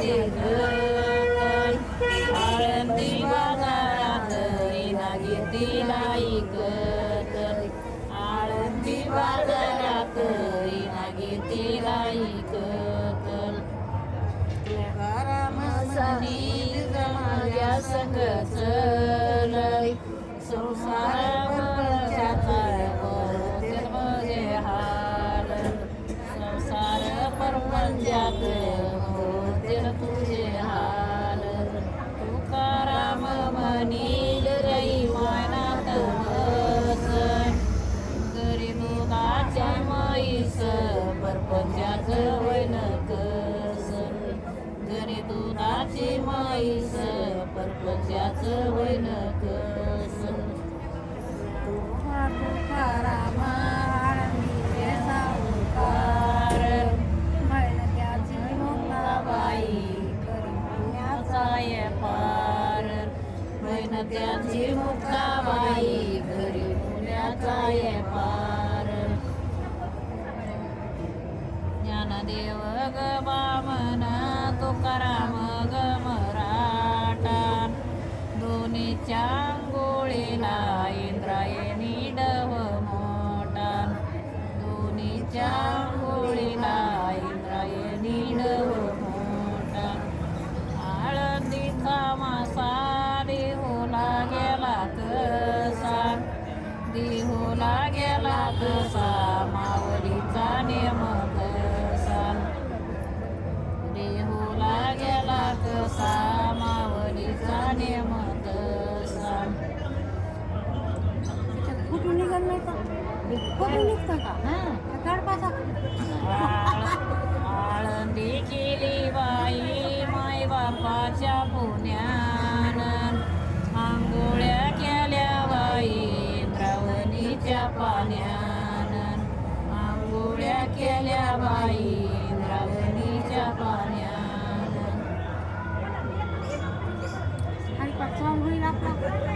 रे आळंदी बाजारात येना घेतीला इकत आळंदी बाजारात येना घेतीला इकत तुकारामासनी माझ्या संग चलय संसार दुधाची माईस परपंचाच वैन कस मुक्ताबाई पार त्याची मुक्ताबाई घरी पुण्याचा ये पार ज्ञानदेव ग बामन तुकाराम देहोला गेला कसा मावलीचा नेम कसा देहोला गेला कसा मावलीचा नेम कसा कुठून निघाल नाही का? कुठून निघतं का? हं. गडपाचा आळंदी केली बाई माय बापाच्या पुण्यान. ओळ्या केल्या बाई द्रावणीच्या पाण्या आणि पक्का होईल आपला